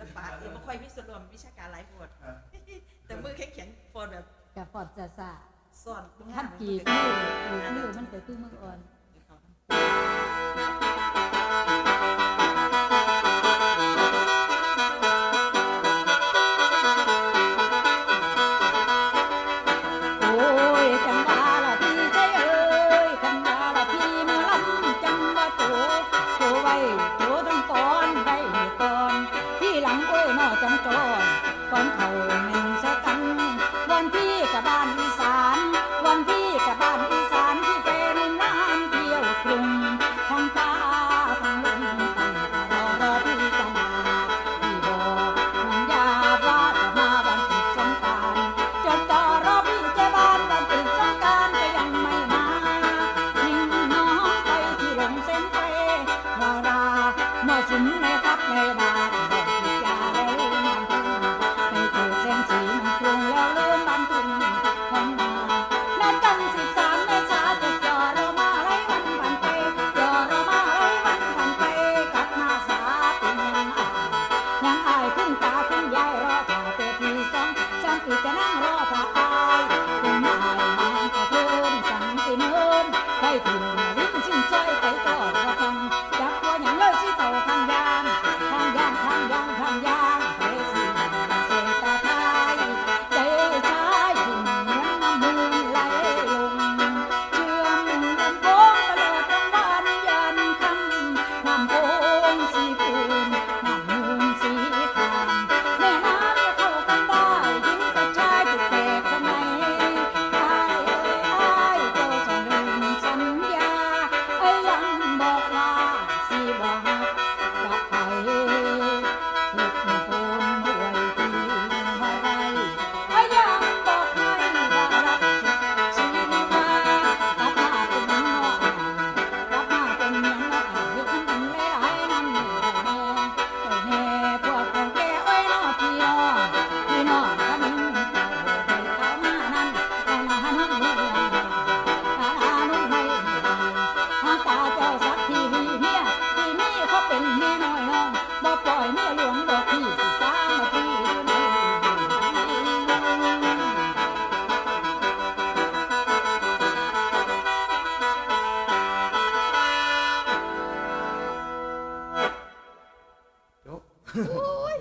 แล้วป๋าเออมาค่อยมีส่วนรวมวิชาการไลฟ์โฟดแต่มือแค่เขียนโฟดแบบกับฟอดจะสะสอนบางท่านกี่คู่คู่มันไปคู่มืออ่อนไว้ One. i Acum ea era โอ้ย